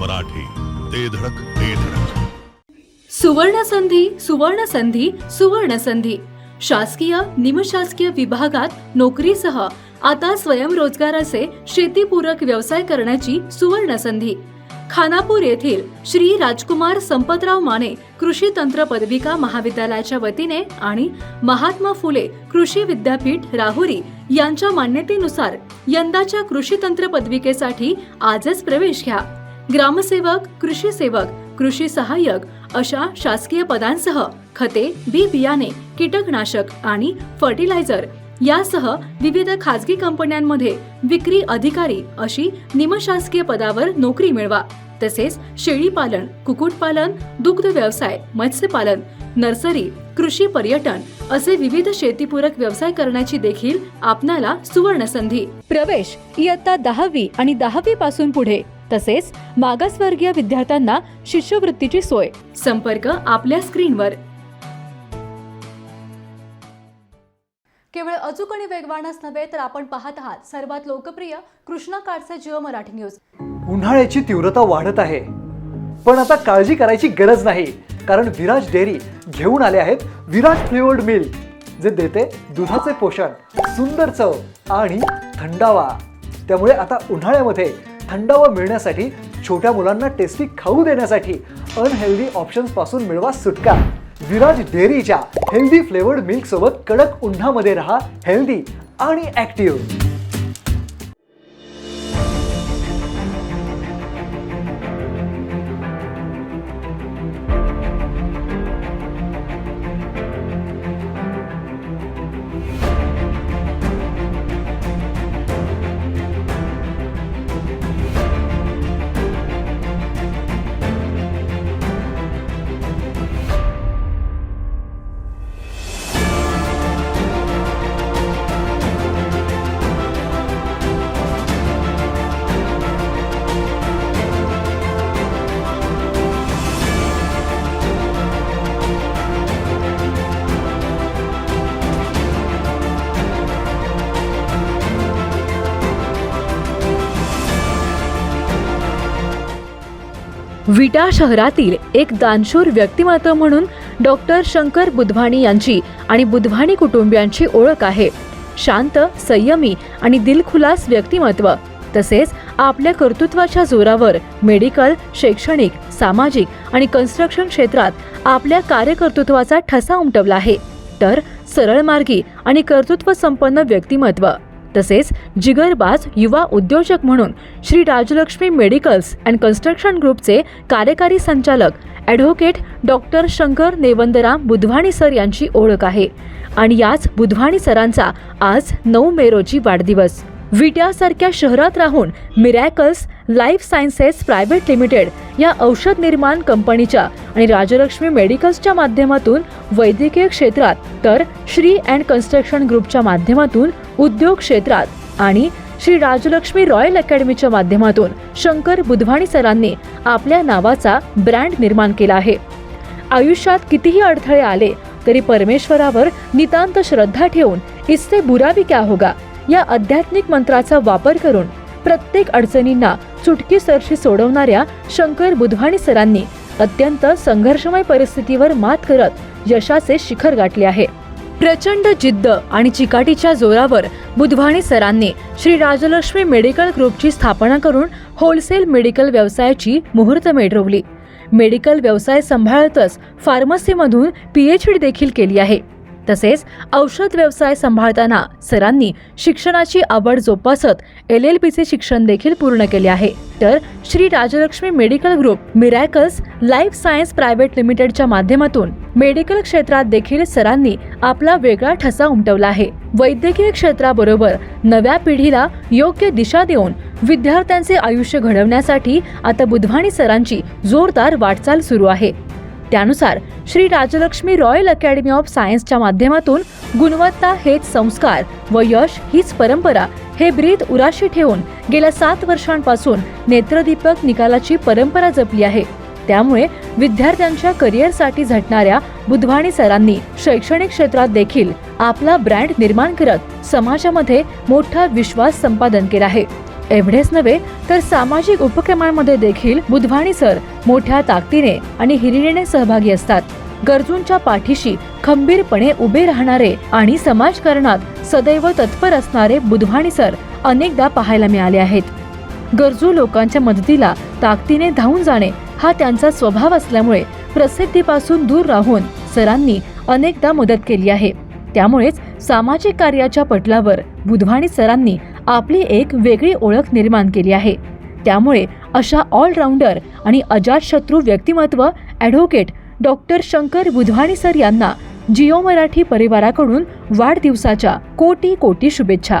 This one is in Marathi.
मराठी. ते धडक ते धडक. सुवर्ण संधी सुवर्ण संधी सुवर्ण संधी शासकीय निमशासकीय विभागात नोकरीसह आता स्वयंरोजगाराचे शेतीपूरक व्यवसाय करण्याची सुवर्ण संधी खानापूर येथील श्री राजकुमार संपतराव माने कृषी तंत्र पदविका महाविद्यालयाच्या वतीने आणि महात्मा फुले कृषी विद्यापीठ राहुरी यांच्या मान्यतेनुसार यंदाच्या कृषी तंत्र पदविकेसाठी आजच प्रवेश घ्या. ग्रामसेवक कृषी सेवक कृषी सहाय्यक अशा शासकीय पदांसह खते बी बियाणे कीटकनाशक आणि फर्टिलायझर यासह विविध खाजगी कंपन्यांमध्ये विक्री अधिकारी अशी निमशासकीय पदावर नोकरी मिळवा. तसेच शेळीपालन कुक्कुटपालन दुग्ध व्यवसाय मत्स्यपालन नर्सरी कृषी पर्यटन असे विविध शेतीपूरक व्यवसाय करण्याची देखील आपणाला सुवर्ण संधी प्रवेश इयत्ता दहावी आणि दहावी पासून पुढे. तसेच मागासवर्गीय विद्यार्थ्यांना शिष्यवृत्तीची सोय. संपर्क आपल्या स्क्रीनवर. केवळ अचूक आणि वेगवानच नव्हे तर आपण पाहत आहात सर्वात लोकप्रिय कृष्णा काडचे जिओ मराठी न्यूज. उन्हाळ्याची तीव्रता वाढत आहे. पण आता काळजी करायची गरज नाही कारण विराज डेअरी घेऊन आले आहेत विराज फ्लेवर्ड मिल्क जे देते दुधाचे पोषण सुंदर चव आणि थंडावा. त्यामुळे आता उन्हाळ्यामध्ये थंडावा मिळण्यासाठी छोट्या मुलांना टेस्टी खाऊ देण्यासाठी अनहेल्दी ऑप्शन्सपासून मिळवा सुटका. विराज डेअरीच्या हेल्दी फ्लेवर्ड मिल्क सोबत कडक उन्हामध्ये राहा हेल्दी आणि ऍक्टिव्ह विटा शहरातील एक दानशूर व्यक्तिमत्व म्हणून डॉक्टर शंकर बुधवाणी यांची आणि बुधवाणी कुटुंबियांची ओळख आहे. शांत संयमी आणि दिलखुलास व्यक्तिमत्व तसेच आपल्या कर्तृत्वाच्या जोरावर मेडिकल शैक्षणिक सामाजिक आणि कन्स्ट्रक्शन क्षेत्रात आपल्या कार्यकर्तृत्वाचा ठसा उमटवला आहे. तर सरळमार्गी आणि कर्तृत्व संपन्न व्यक्तिमत्व. तसेच जिगरबाज युवा उद्योजक म्हणून Shri Rajalakshmi medicals and construction ग्रुपचे कार्यकारी संचालक advocate doctor Shankar Nevandram Budhwani sir यांची ओळख आहे. आणि याच बुधवाणी सरांचा आज नऊ मे रोजी वाढदिवस. विट्यासारख्या शहरात राहून miracles life sciences private limited या औषध निर्माण कंपनीच्या आणि राजलक्ष्मी मेडिकल्सच्या माध्यमातून वैद्यकीय क्षेत्रात तर श्री अँड कन्स्ट्रक्शन ग्रुपच्या माध्यमातून उद्योग क्षेत्रात आणि श्री राजलक्ष्मी रॉयल अकॅडमीच्या माध्यमातून शंकर बुधवाणी सरांनी आपल्या नावाचा ब्रँड निर्माण केला आहे. आयुष्यात कितीही अडथळे आले तरी परमेश्वरावर नितांत श्रद्धा ठेवून इससे बुरा भी क्या होगा या आध्यात्मिक मंत्राचा वापर करून प्रत्येक अडचणींना चुटकीसरशी सोडवणाऱ्या शंकर बुधवाणी सरांनी अत्यंत संघर्षमय परिस्थितीवर मात करत यशाचे शिखर गाठले आहे. प्रचंड जिद्द आणि चिकाटीच्या जोरावर बुधवाणी सरांनी श्री राजलक्ष्मी मेडिकल ग्रुपची स्थापना करून होलसेल मेडिकल व्यवसायाची मुहूर्तमेढ रोवली मेडिकल व्यवसाय सांभाळतच फार्मसीमधून पीएच डी देखील केली आहे. तसेच औषध व्यवसाय सांभाळताना सरांनी शिक्षणाची आवड जोपासत एल एल पीचे शिक्षण देखील पूर्ण केले आहे. तर Shri Rajalakshmi medical group miracles life science private लिमिटेडच्या माध्यमातून मेडिकल क्षेत्रात देखील सरांनी आपला वेगळा ठसा उमटवला आहे. वैद्यकीय क्षेत्राबरोबर नव्या पिढीला योग्य दिशा देऊन विद्यार्थ्यांचे आयुष्य घडवण्यासाठी आता बुधवाणी सरांची जोरदार वाटचाल सुरू आहे. त्यानुसार Shri Rajalakshmi royal academy of सायन्सच्या माध्यमातून गुणवत्ता हेच संस्कार व यश हीच परंपरा हे ब्रीद उराशी ठेवून गेल्या सात वर्षांपासून नेत्रदीपक निकालाची परंपरा जपली आहे. त्यामुळे विद्यार्थ्यांच्या करिअरसाठी झटणाऱ्या बुधवाणी सरांनी शैक्षणिक क्षेत्रात देखील आपला ब्रँड निर्माण करत समाजामध्ये मोठा विश्वास संपादन केला आहे. एवढेच नव्हे तर सामाजिक उपक्रमांमध्ये देखील बुधवाणी सर मोठ्या ताकदीने आणि हिरिरीने सहभागी असतात. गरजूंच्या पाठीशी खंबीरपणे उभे राहणारे आणि समाजकारणात सदैव तत्पर असणारे बुधवाणी सर अनेकदा पाहायला मिळाले आहेत. गरजू लोकांच्या मदतीला ताकदीने धावून जाणे हा त्यांचा स्वभाव असल्यामुळे प्रसिद्धीपासून दूर राहून सरांनी अनेकदा मदत केली आहे. त्यामुळेच सामाजिक कार्याच्या पटलावर बुधवाणी सरांनी आपली एक वेगळी ओळख निर्माण केली आहे. त्यामुळे अशा ऑलराऊंडर आणि अजातशत्रू व्यक्तिमत्व advocate doctor Shankar Budhwani sir यांना जिओ मराठी परिवाराकडून वाढदिवसाच्या कोटी कोटी शुभेच्छा.